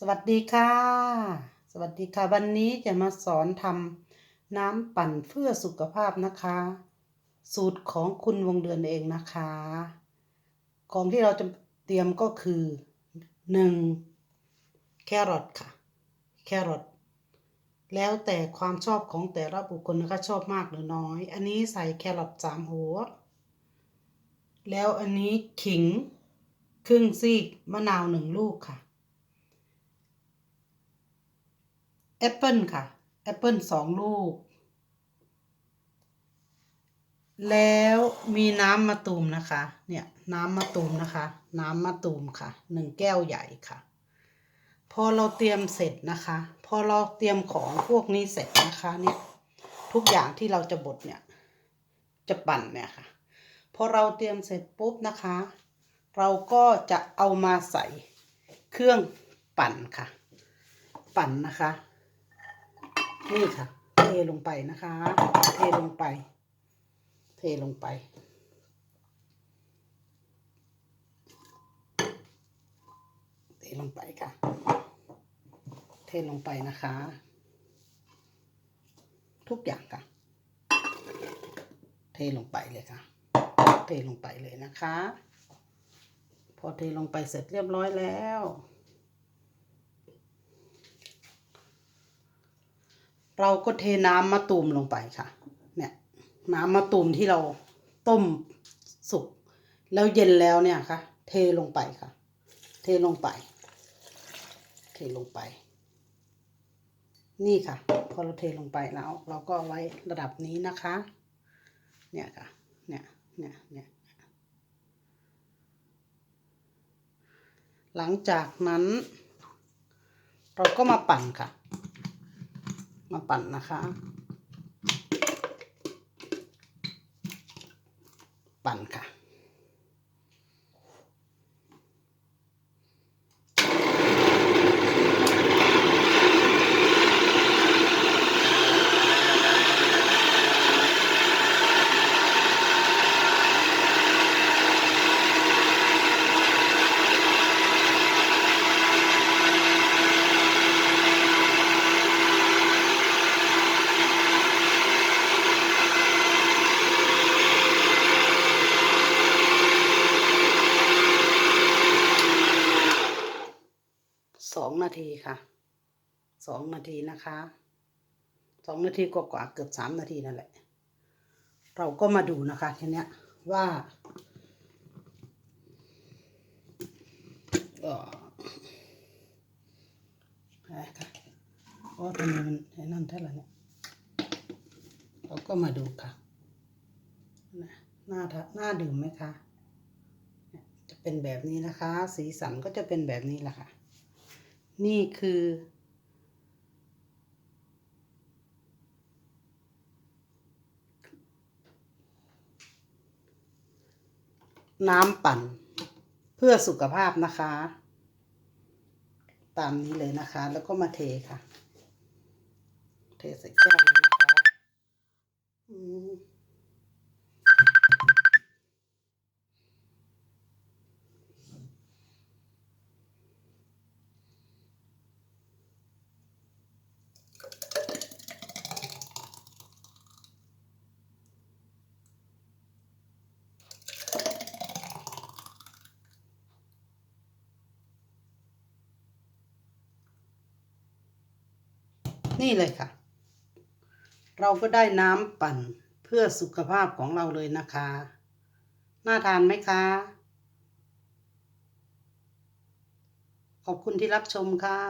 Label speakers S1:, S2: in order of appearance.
S1: สวัสดีค่ะ สวัสดีค่ะ วันนี้จะมาสอนทำน้ำปั่นเพื่อสุขภาพนะคะ สูตรของคุณวงเดือนเองนะคะ ของที่เราจะเตรียมก็คือหนึ่งแครอทค่ะ แครอทแล้วแต่ความชอบของแต่ละบุคคลนะคะชอบมากหรือน้อย อันนี้ใส่แครอทสามหัว แล้วอันนี้ขิง ครึ่งซีกมะนาวหนึ่งลูกค่ะ แอปเปิลค่ะ แอปเปิลสองลูก แล้วมีน้ำมะตูมนะคะ เนี่ยน้ำมะตูมนะคะ น้ำมะตูมค่ะหนึ่งแก้วใหญ่ค่ะ พอเราเตรียมเสร็จนะคะ พอเราเตรียมของพวกนี้เสร็จนะคะเนี่ยทุกอย่างที่เราจะบดเนี่ย จะปั่นเนี่ยค่ะ พอเราเตรียมเสร็จปุ๊บนะคะ เราก็จะเอามาใส่เครื่องปั่นค่ะ ปั่นนะคะ นี่ค่ะ เทลงไปนะคะ เทลงไป เทลงไป เทลงไปค่ะ เทลงไปนะคะ ทุกอย่างค่ะ เทลงไปเลยค่ะ เทลงไปเลยนะคะ พอเทลงไปเสร็จเรียบร้อยแล้ว เราก็เทน้ำมะตูมลงไปค่ะ เนี่ยน้ำมะตูมที่เราต้มสุก แล้วเย็นแล้วเนี่ยค่ะ เทลงไปค่ะ เทลงไป เทลงไป นี่ค่ะ พอเราเทลงไปแล้ว เราก็ไว้ระดับนี้นะคะ เนี่ยค่ะ เนี่ย เนี่ย เนี่ย หลังจากนั้น เราก็มาปั่นค่ะ มาปั่นนะคะ ปั่นค่ะ สอง นาทีค่ะสองนาทีนะคะสองนาทีกว่าเกือบสามนาทีนั่นแหละ เราก็มาดูนะคะทีเนี้ยว่าเอออะไรค่ะโอ้ทำไมมันไอ้นั่นเท่าไหร่เนี่ยเราก็มาดูค่ะนะหน้าทหน้าดื่มไหมคะ จะเป็นแบบนี้นะคะ สีสันก็จะเป็นแบบนี้แหละค่ะ นี่คือ น้ำปั่น เพื่อสุขภาพนะคะ ตามนี้เลยนะคะ แล้วก็มาเทค่ะ เทใส่แก้วนะคะ นี่เลยค่ะ เราก็ได้น้ำปั่นเพื่อสุขภาพของเราเลยนะคะ น่าทานไหมคะ ขอบคุณที่รับชมค่ะ